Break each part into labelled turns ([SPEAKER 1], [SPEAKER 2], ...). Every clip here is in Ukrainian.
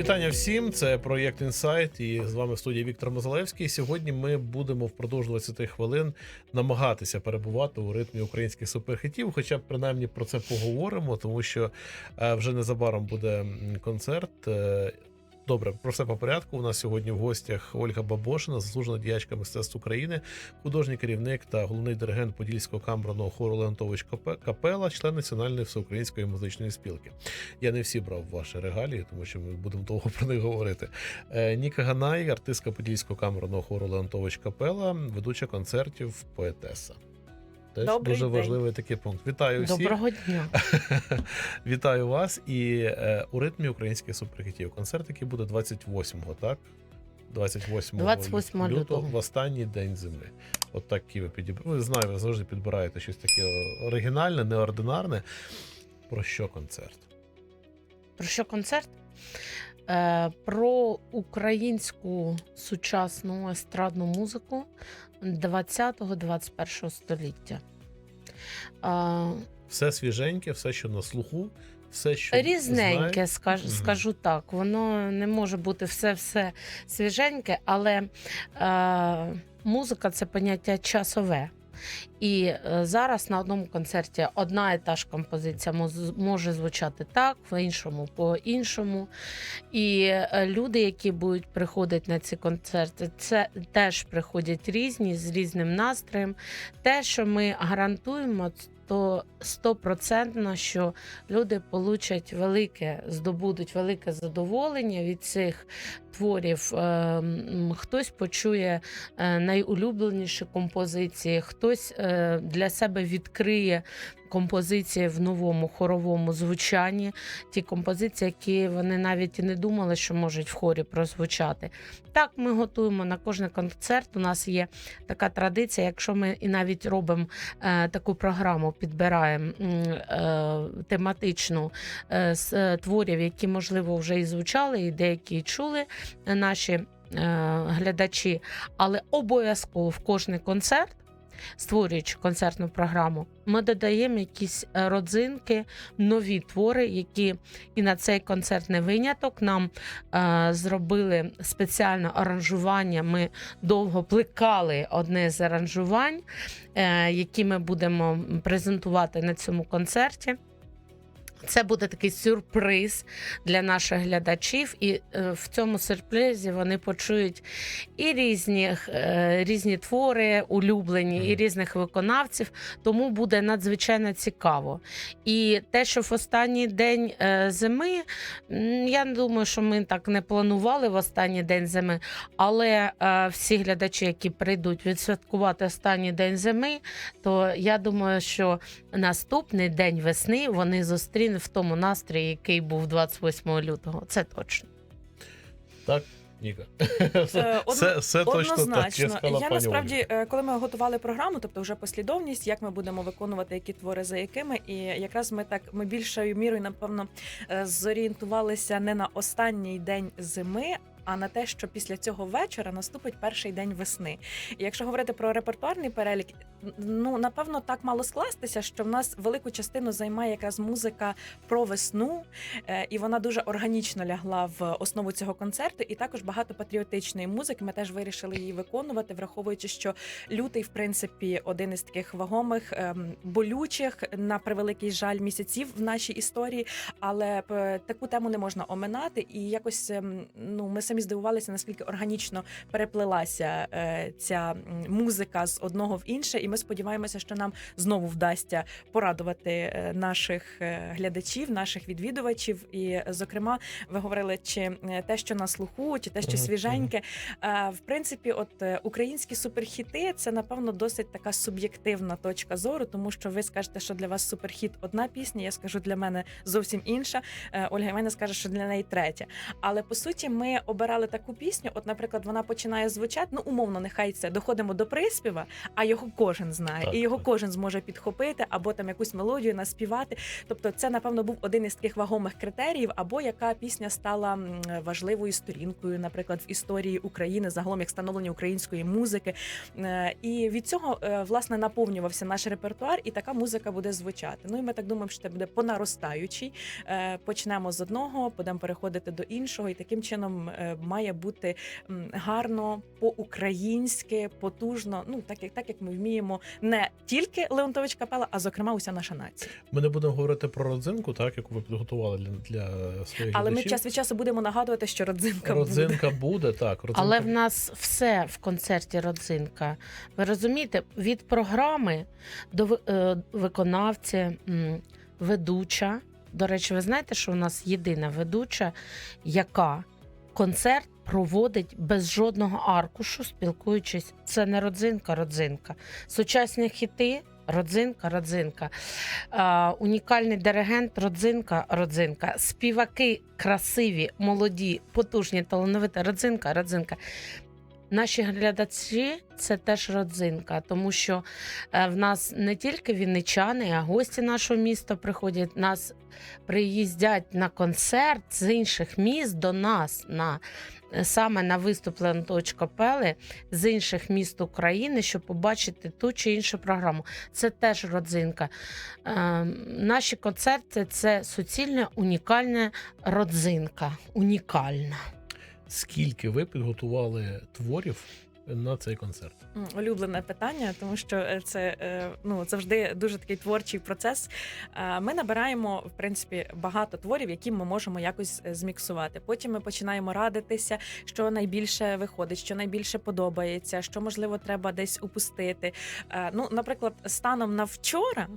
[SPEAKER 1] Вітання всім. Це проєкт Інсайт. І з вами в студії Віктор Мозалевський. Сьогодні ми будемо впродовж 20 хвилин намагатися перебувати у ритмі українських суперхітів. Хоча б принаймні про це поговоримо, тому що е, вже незабаром буде концерт. Добре, про все по порядку. У нас сьогодні в гостях Ольга Бабошина, заслужена діячка мистецтв України, художній керівник та головний диригент Подільського камерного хору Леонтович Капела, член Національної всеукраїнської музичної спілки. Я не всі брав ваші регалії, тому що ми будемо довго про них говорити. Е, Ніка Ганай, артистка Подільського камерного хору Леонтович Капела, ведуча концертів поетеса. Теж
[SPEAKER 2] Добрий
[SPEAKER 1] дуже
[SPEAKER 2] день.
[SPEAKER 1] важливий такий пункт. Вітаю всіх.
[SPEAKER 3] Доброго дня.
[SPEAKER 1] Вітаю вас і е, у ритмі українських суперхітів. Концерт, який буде 28-го, так? 28
[SPEAKER 3] 28 лютого.
[SPEAKER 1] в останній день зими. От такі ви підібрали. Ви знаю, ви завжди підбираєте щось таке оригінальне, неординарне. Про що концерт?
[SPEAKER 3] Про що концерт? Е, про українську сучасну естрадну музику 20-21 століття. А,
[SPEAKER 1] Все свіженьке, все, що на слуху, все, що
[SPEAKER 3] Різненьке, скаж,
[SPEAKER 1] Мгм.
[SPEAKER 3] скажу так. Воно не може бути все-все свіженьке, але е, музика це поняття часове. І е, зараз на одному концерті одна і та ж композиція може звучати так, в іншому по-іншому. І е, люди, які будуть приходити на ці концерти, це теж приходять різні з різним настроєм. Те, що ми гарантуємо, то стопроцентно, що люди получать велике, здобудуть велике задоволення від цих творів. Е, Хтось почує е, найулюбленіші композиції, хтось е, для себе відкриє композиції в новому хоровому звучанні. Ті композиції, які вони навіть і не думали, що можуть в хорі прозвучати. Так, ми готуємо на кожен концерт. У нас є така традиція. Якщо ми і навіть робимо е, таку програму, підбираємо е, тематичну е, з е, творів, які можливо вже і звучали, і деякі чули наші е, глядачі, але обов'язково в кожний концерт. Створюючи концертну програму, ми додаємо якісь е, родзинки, нові твори, які і на цей концерт не виняток. Нам е, зробили спеціальне аранжування. Ми довго плекали одне з аранжувань, е, які ми будемо презентувати на цьому концерті. Це буде такий сюрприз для наших глядачів, і е, в цьому сюрпризі вони почують і різні, е, різні твори, улюблені, і різних виконавців. Тому буде надзвичайно цікаво. І те, що в останній день е, зими, я не думаю, що ми так не планували в останній день зими, але всі глядачі, які прийдуть відсвяткувати останній день зими, то я думаю, що наступний день весни вони зустрінуть в тому настрої, який був 28 лютого. Це точно.
[SPEAKER 1] Так, Ніка.
[SPEAKER 2] Е,
[SPEAKER 1] Все,
[SPEAKER 2] одно-
[SPEAKER 1] все, все точно так. Я
[SPEAKER 2] Я насправді,
[SPEAKER 1] Ольга.
[SPEAKER 2] е, коли ми готували програму, тобто вже послідовність, як ми будемо виконувати які твори за якими, і якраз ми так ми більшою мірою, напевно, е, зорієнтувалися не на останній день зими. А на те, що після цього вечора наступить перший день весни. І якщо говорити про репертуарний перелік, ну напевно так мало скластися, що в нас велику частину займає якраз музика про весну, е, і вона дуже органічно лягла в основу цього концерту. І також багато патріотичної музики. Ми теж вирішили її виконувати, враховуючи, що лютий, в принципі, один із таких вагомих, ем, болючих на превеликий жаль місяців в нашій історії. Але е, таку тему не можна оминати. І якось ем, ну ми самі здивувалися, наскільки органічно переплилася е, ця музика з одного в інше. І ми сподіваємося, що нам знову вдасться порадувати е, наших е, глядачів, наших відвідувачів. І, зокрема, ви говорили, чи те, що на слуху, чи те, що свіженьке. В принципі, от українські суперхіти це напевно досить така суб'єктивна точка зору, тому що ви скажете, що для вас суперхіт одна пісня. Я скажу для мене зовсім інша. Ольга Івана скаже, що для неї третя. Але по суті, ми обирали таку пісню. От, наприклад, вона починає звучати. Ну, умовно, нехай це доходимо до приспіва, а його кожен знає,
[SPEAKER 1] Так,
[SPEAKER 2] і його
[SPEAKER 1] так.
[SPEAKER 2] кожен зможе підхопити або там якусь мелодію наспівати. Тобто, це напевно був один із таких вагомих критеріїв, або яка пісня стала важливою сторінкою, наприклад, в історії України, загалом як становлення української музики. Е, І від цього е, власне наповнювався наш репертуар, і така музика буде звучати. Ну і ми так думаємо, що це буде по наростаючій. Е, Почнемо з одного, будемо переходити до іншого, і таким чином має бути гарно по-українськи, потужно. Ну так як так як ми вміємо не тільки Леонтович Капела, а зокрема уся наша нація.
[SPEAKER 1] Ми не будемо говорити про родзинку, так яку ви підготували для, для своїх
[SPEAKER 2] Але ми час від часу будемо нагадувати, що родзинка.
[SPEAKER 1] Родзинка буде, так. Родзинка...
[SPEAKER 3] Але в нас все в концерті родзинка. Ви розумієте, від програми до е, виконавця, ведуча. До речі, ви знаєте, що у нас єдина ведуча, яка концерт проводить без жодного аркушу, спілкуючись. Це не родзинка, родзинка. Сучасні хіти. Родзинка, родзинка, е, унікальний диригент, родзинка, родзинка, співаки красиві, молоді, потужні, талановиті, родзинка, родзинка. Наші глядачі це теж родзинка, тому що е, в нас не тільки вінничани, а гості нашого міста приходять. Нас приїздять на концерт з інших міст до нас на е, саме на виступ Леонтович Капели з інших міст України, щоб побачити ту чи іншу програму. Це теж родзинка. Е, наші концерти це суцільна унікальна родзинка. Унікальна.
[SPEAKER 1] Скільки ви підготували творів на цей концерт?
[SPEAKER 2] Улюблене питання, тому що е, це е, ну завжди дуже такий творчий процес. Ми набираємо в принципі багато творів, які ми можемо якось е, зміксувати. Потім ми починаємо радитися, що найбільше виходить, що найбільше подобається, що можливо треба десь упустити. Ну, наприклад, станом на вчора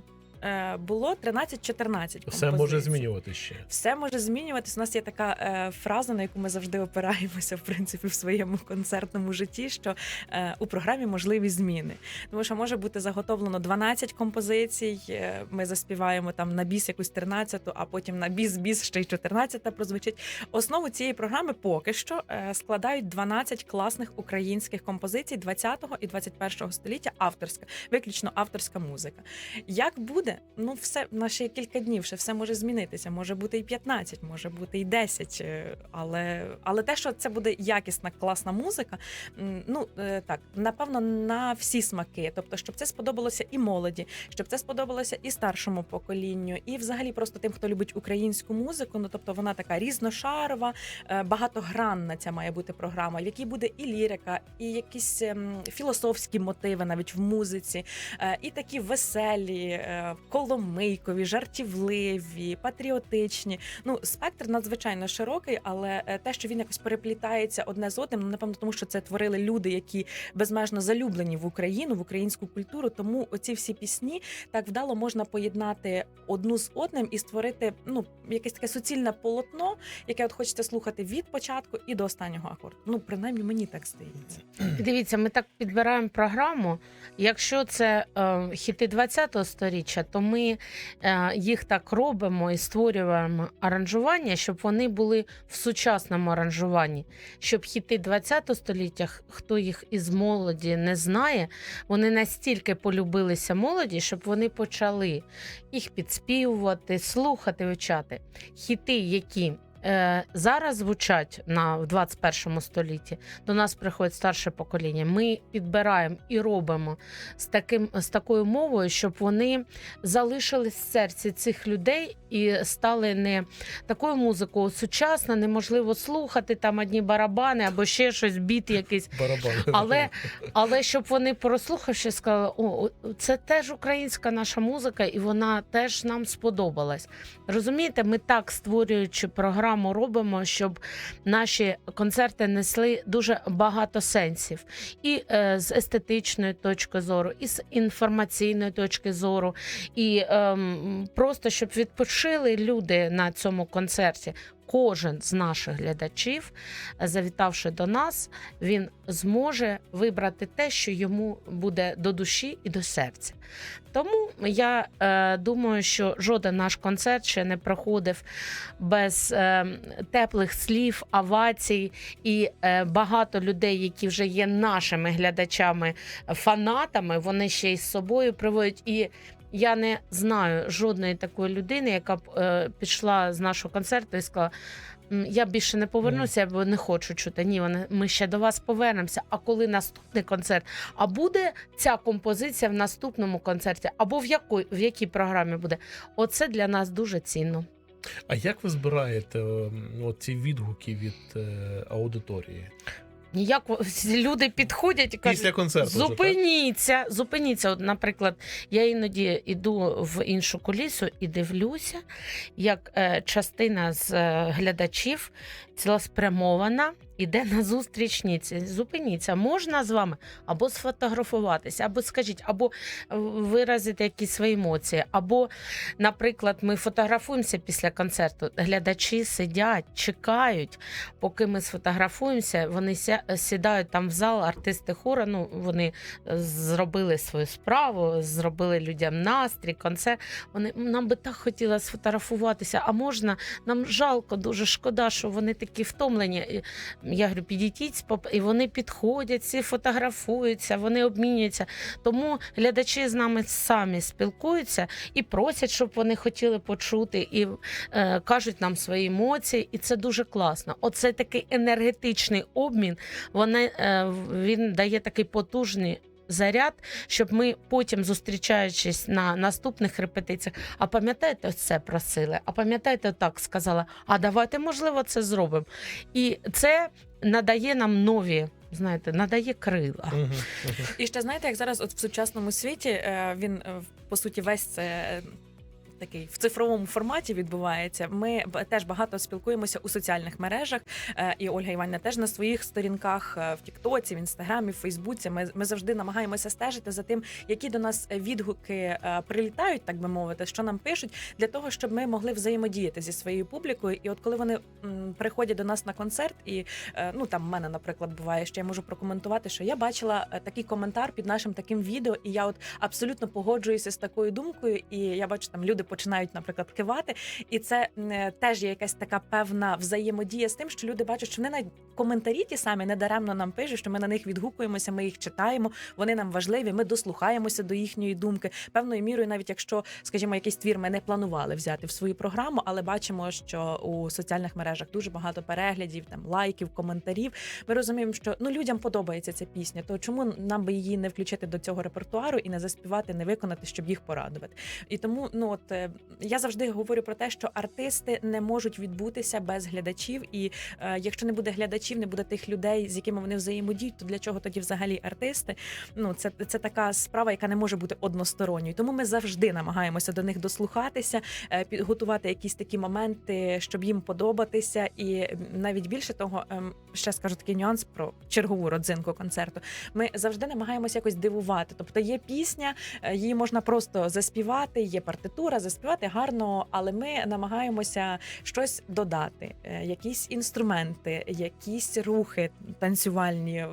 [SPEAKER 2] було 13-14
[SPEAKER 1] Все може
[SPEAKER 2] композицій.
[SPEAKER 1] змінювати ще.
[SPEAKER 2] Все може змінюватись. У нас є така е, фраза, на яку ми завжди опираємося в принципі в своєму концертному житті. Що е, у програмі можливі зміни, тому що може бути заготовлено 12 композицій. е, Ми заспіваємо там на біс якусь 13-ту, а потім на біс біс ще й 14-та прозвучить. Основу цієї програми поки що е, складають 12 класних українських композицій 20-го і 21-го століття. Авторська, виключно авторська музика. Як буде? Ну, все на ще кілька днів, ще все може змінитися. Може бути і 15, може бути і 10. е, Але, але те, що це буде якісна, класна музика, ну е, так, напевно, на всі смаки. Тобто, щоб це сподобалося і молоді, щоб це сподобалося і старшому поколінню, і взагалі просто тим, хто любить українську музику. Ну тобто вона така різношарова, е, багатогранна ця має бути програма, в якій буде і лірика, і якісь ем, філософські мотиви навіть в музиці, і такі веселі, коломийкові, жартівливі, патріотичні. Ну, спектр надзвичайно широкий, але е, те, що він якось переплітається одне з одним, ну напевно, тому що це творили люди, які безмежно залюблені в Україну, в українську культуру. Тому оці всі пісні так вдало можна поєднати одну з одним і створити ну якесь таке суцільне полотно, яке от хочеться слухати від початку і до останнього акорду. Ну, принаймні, мені так здається.
[SPEAKER 3] Дивіться, ми так підбираємо програму. Якщо це е, хіти 20-го сторіччя, то ми е, їх так робимо і створюємо аранжування, щоб вони були в сучасному аранжуванні. Щоб хіти 20-го століття, хто їх із молоді не знає, вони настільки полюбилися молоді, щоб вони почали їх підспівувати, слухати, вивчати. Хіти, які зараз звучать на в 21 столітті, до нас приходить старше покоління. Ми підбираємо і робимо з таким з такою мовою, щоб вони залишились в серці цих людей і стали не такою музикою сучасна, неможливо слухати там одні барабани або ще щось біт якийсь.
[SPEAKER 1] Барабан.
[SPEAKER 3] Але, але щоб вони прослухавши, сказали, о, це теж українська наша музика, і вона теж нам сподобалась. Розумієте, ми так створюючи програму, робимо, щоб наші концерти несли дуже багато сенсів, і е, з естетичної точки зору, і з інформаційної точки зору, і е, просто щоб відпочили люди на цьому концерті. Кожен з наших глядачів, завітавши до нас, він зможе вибрати те, що йому буде до душі і до серця. Тому я е, думаю, що жоден наш концерт ще не проходив без е, теплих слів, овацій і е, багато людей, які вже є нашими глядачами, фанатами, вони ще й з собою приводять. І я не знаю жодної такої людини, яка б е, пішла з нашого концерту і сказала. Я більше не повернуся, бо не хочу чути. Ні, вони ми ще до вас повернемося. А коли наступний концерт? А буде ця композиція в наступному концерті, або в якої в якій програмі буде? Оце для нас дуже цінно.
[SPEAKER 1] А як ви збираєте от ці відгуки від е, аудиторії?
[SPEAKER 3] Ніяк люди підходять і кажуть,
[SPEAKER 1] Після концерту. вже.
[SPEAKER 3] Зупиніться, зупиніться. От, наприклад, я іноді йду в іншу колісу і дивлюся, як е, частина з е, глядачів цілеспрямована іде на зустріч Ніці. Зупиніться, можна з вами або сфотографуватися, або скажіть, або виразити якісь свої емоції, або, наприклад, ми фотографуємося після концерту. Глядачі сидять, чекають, поки ми сфотографуємося. Вони сідають там в зал, артисти хора. Ну вони е, зробили свою справу, зробили людям настрій, концерт. Вони нам би так хотілося сфотографуватися. А можна нам жалко, дуже шкода, що вони такі втомлені. І Я говорю, підійдіть, і вони підходять, всі фотографуються, вони обмінюються. Тому глядачі з нами самі спілкуються і просять, щоб вони хотіли почути, і е, кажуть нам свої емоції, і це дуже класно. Оце такий енергетичний обмін. Вони, е, він дає такий потужний. Заряд, щоб ми потім, зустрічаючись на наступних репетиціях, а пам'ятаєте, ось це просили, а пам'ятаєте, так сказала, а давайте, можливо, це зробимо. І це надає нам нові, знаєте, надає крила.
[SPEAKER 1] Мгм, мгм.
[SPEAKER 2] І ще знаєте, як зараз, от в сучасному світі, е, він е, по суті весь це. Такий в цифровому форматі відбувається. Ми теж багато спілкуємося у соціальних мережах. е, І Ольга Іванівна теж на своїх сторінках е, в Тіктоці, в Інстаграмі, в Фейсбуці. Ми, ми завжди намагаємося стежити за тим, які до нас відгуки е, прилітають, так би мовити, що нам пишуть, для того, щоб ми могли взаємодіяти зі своєю публікою. І от коли вони приходять до нас на концерт, і ну там в мене, наприклад, буває, що я можу прокоментувати, що я бачила такий коментар під нашим таким відео, і я от абсолютно погоджуюся з такою думкою. І я бачу, там люди починають, наприклад, кивати. І це е, теж є якась така певна взаємодія з тим, що люди бачать, що вони коментарі ті самі недаремно нам пишуть, що ми на них відгукуємося, ми їх читаємо. Вони нам важливі. Ми дослухаємося до їхньої думки. Певною мірою, навіть якщо, скажімо, якийсь твір ми не планували взяти в свою програму, але бачимо, що у соціальних мережах дуже багато переглядів, там лайків, коментарів. Ми розуміємо, що ну людям подобається ця пісня. То чому нам би її не включити до цього репертуару і не заспівати, не виконати, щоб їх порадувати? І тому, ну от е, я завжди говорю про те, що артисти не можуть відбутися без глядачів. І е, якщо не буде глядачів, не буде тих людей, з якими вони взаємодіють, то для чого тоді взагалі артисти? Ну це, це така справа, яка не може бути односторонньою. Тому ми завжди намагаємося до них дослухатися, е, підготувати якісь такі моменти, щоб їм подобатися. І навіть більше того, ем, ще скажу такий нюанс про чергову родзинку концерту. Ми завжди намагаємося якось дивувати. Тобто є пісня, е, її можна просто заспівати, є партитура, заспівати гарно, але ми намагаємося щось додати, е, якісь інструменти, якісь рухи танцювальні,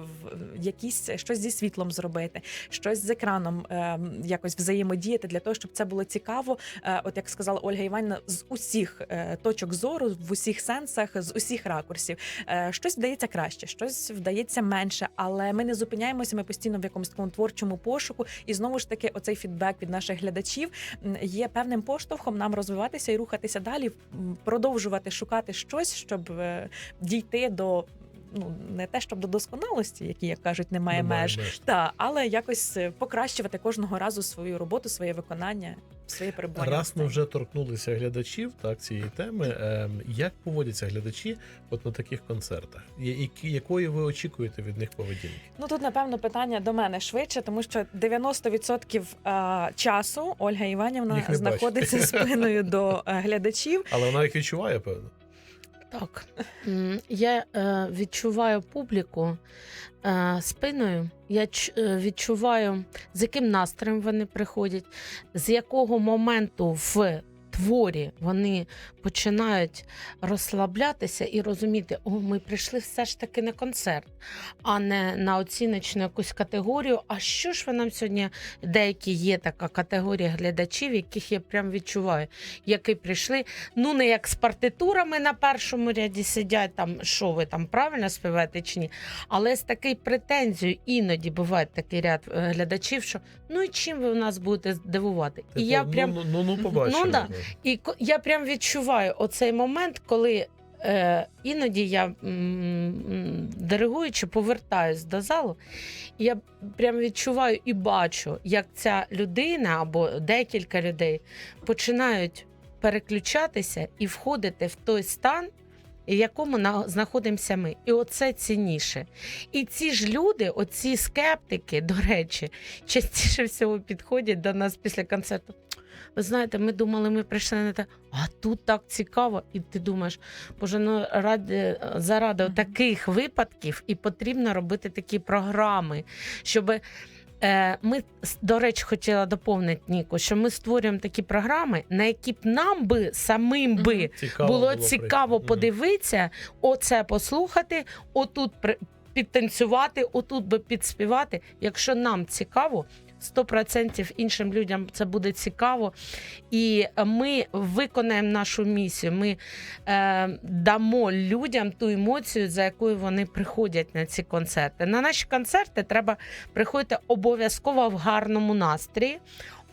[SPEAKER 2] якісь щось зі світлом зробити, щось з екраном е, якось взаємодіяти для того, щоб це було цікаво. Е, От як сказала Ольга Іванівна, з усіх е, точок зору, в усіх сенсах, з усіх ракурсів. Щось вдається краще, щось вдається менше, але ми не зупиняємося. Ми постійно в якомусь такому творчому пошуку. І знову ж таки, оцей фідбек від наших глядачів є певним поштовхом нам розвиватися і рухатися далі, продовжувати шукати щось, щоб дійти до. Ну не те, щоб до досконалості, які як кажуть, немає меж, та але якось е, покращувати кожного разу свою роботу, своє виконання, своє перебування.
[SPEAKER 1] Раз ми вже торкнулися глядачів так, цієї теми. ем, Як поводяться глядачі от на таких концертах? Які, якої ви очікуєте від них поведінки?
[SPEAKER 2] Ну тут напевно питання до мене швидше, тому що 90% а, часу Ольга Іванівна знаходиться
[SPEAKER 1] бачить.
[SPEAKER 2] спиною до е, глядачів.
[SPEAKER 1] Але вона їх відчуває, певно.
[SPEAKER 3] Так, я е, відчуваю публіку е, спиною. Я е, відчуваю, з яким настроєм вони приходять, з якого моменту в творі вони починають розслаблятися і розуміти, о, ми прийшли все ж таки на концерт, а не на оціночну якусь категорію. А що ж ви нам сьогодні деякі є така категорія глядачів, яких я прям відчуваю, які прийшли, ну не як з партитурами на першому ряді сидять, там що ви там правильно співаєте чи ні, але з такою претензією іноді буває такий ряд е, глядачів, що ну і чим ви в нас будете дивувати?
[SPEAKER 1] Типу,
[SPEAKER 3] і я прям
[SPEAKER 1] ну, ну, ну, побачимо.
[SPEAKER 3] Ну, да. І я прям відчуваю оцей момент, коли е, іноді я диригуючи повертаюсь до залу, і я прям відчуваю і бачу, як ця людина або декілька людей починають переключатися і входити в той стан. В якому знаходимося ми, і оце цінніше. І ці ж люди, оці скептики, до речі, частіше всього підходять до нас після концерту. Ви знаєте, ми думали, ми прийшли на те, а тут так цікаво. І ти думаєш, боже, ну ради заради
[SPEAKER 2] Мгм.
[SPEAKER 3] таких випадків і потрібно робити такі програми, щоб. Е, ми, до речі, хотіла доповнити Ніку, що ми створюємо такі програми, на які б нам би самим би
[SPEAKER 1] Цікаво
[SPEAKER 3] було
[SPEAKER 1] прийти.
[SPEAKER 3] цікаво
[SPEAKER 1] Мгм.
[SPEAKER 3] подивитися, оце послухати, отут підтанцювати, отут би підспівати. Якщо нам цікаво, 100% іншим людям це буде цікаво. І ми виконаємо нашу місію. Ми е, дамо людям ту емоцію, за якою вони приходять на ці концерти. На наші концерти треба приходити обов'язково в гарному настрої.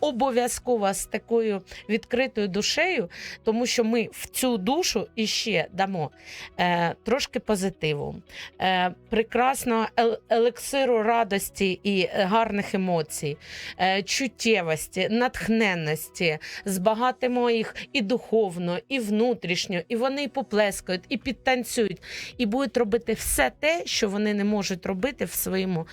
[SPEAKER 3] Обов'язково з такою відкритою душею, тому що ми в цю душу іще дамо е, трошки позитиву, е, прекрасного елексиру радості і гарних емоцій, е, чуттєвості, натхненності, збагатимо їх і духовно, і внутрішньо, і вони поплескають, і підтанцюють, і будуть робити все те, що вони не можуть робити в своєму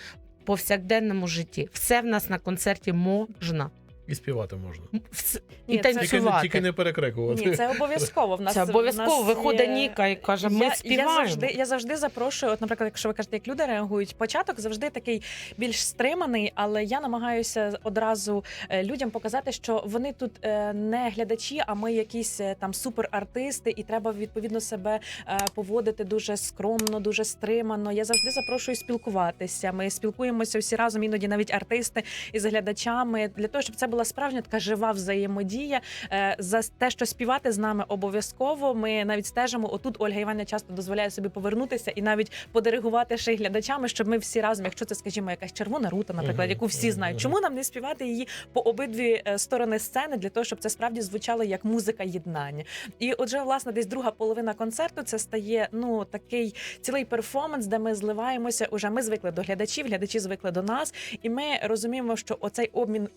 [SPEAKER 3] повсякденному житті. Все в нас на концерті можна.
[SPEAKER 1] І співати можна.
[SPEAKER 3] Вс-
[SPEAKER 2] Ні,
[SPEAKER 3] І
[SPEAKER 2] це-
[SPEAKER 1] Тільки, не-
[SPEAKER 3] танцювати.
[SPEAKER 1] тільки не перекрикувати.
[SPEAKER 2] Ні, це обов'язково. В нас
[SPEAKER 3] Це обов'язково
[SPEAKER 2] в нас
[SPEAKER 3] виходить
[SPEAKER 2] є-
[SPEAKER 3] Ніка і каже: ми
[SPEAKER 2] я,
[SPEAKER 3] співаємо.
[SPEAKER 2] Я завжди, я завжди запрошую. От, наприклад, якщо ви кажете, як люди реагують, початок завжди такий більш стриманий, але я намагаюся одразу е, людям показати, що вони тут е, не глядачі, а ми якісь е, там суперартисти, і треба відповідно себе е, поводити дуже скромно, дуже стримано. Я завжди запрошую спілкуватися. Ми спілкуємося всі разом, іноді навіть артисти із глядачами, для того, щоб це була справжня така жива взаємодія. Е, За те, що співати з нами обов'язково. Ми навіть стежимо. Отут Ольга Іванівна часто дозволяє собі повернутися і навіть подиригувати ще й глядачами, щоб ми всі разом, якщо це, скажімо, якась червона рута, наприклад, яку всі знають, чому нам не співати її по обидві е, сторони сцени для того, щоб це справді звучало як музика єднання. І отже, власне, десь друга половина концерту це стає ну такий цілий перформанс, де ми зливаємося. Уже ми звикли до глядачів, глядачі звикли до нас, і ми розуміємо, що оцей обмін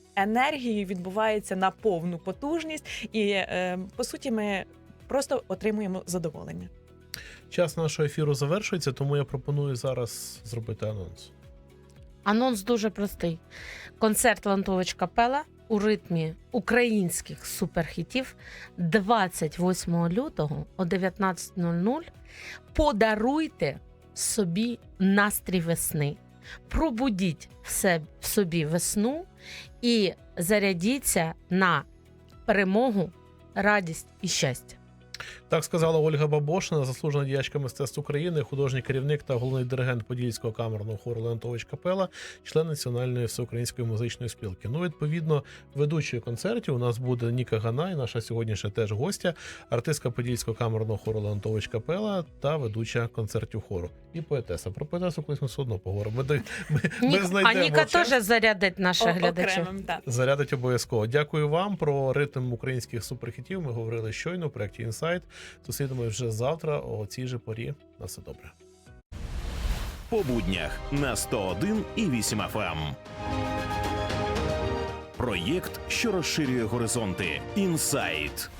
[SPEAKER 2] енергією відбувається на повну потужність, і е, по суті, ми просто отримуємо задоволення.
[SPEAKER 1] Час нашого ефіру завершується, тому я пропоную зараз зробити анонс.
[SPEAKER 3] Анонс дуже простий. Концерт Лантович Капела у ритмі українських суперхітів 28 лютого о 19.00. Подаруйте собі настрій весни. Пробудіть в в собі весну і зарядіться на перемогу, радість і щастя.
[SPEAKER 1] Так сказала Ольга Бабошина, заслужена діячка мистецтв України, художній керівник та головний диригент Подільського камерного хору Леонтович Капела, член Національної всеукраїнської музичної спілки. Ну, відповідно, ведучою концертів у нас буде Ніка Ганай, наша сьогоднішня теж гостя, артистка Подільського камерного хору Леонтович Капела та ведуча концертів хору. І поетеса. Про поетесу колись ми все одно поговоримо. Ми, до- ми, ми
[SPEAKER 3] Нік- а Ніка теж зарядить наших глядачів.
[SPEAKER 2] окремим.
[SPEAKER 1] Зарядить обов'язково. Дякую вам про ритм українських суперхітів. Ми говорили щойно в проєкті Інсайт. Зустрінемось вже завтра о цій же порі. На все добре.
[SPEAKER 4] по буднях на 101 і 8 FM. Проєкт, що розширює горизонти. Інсайт.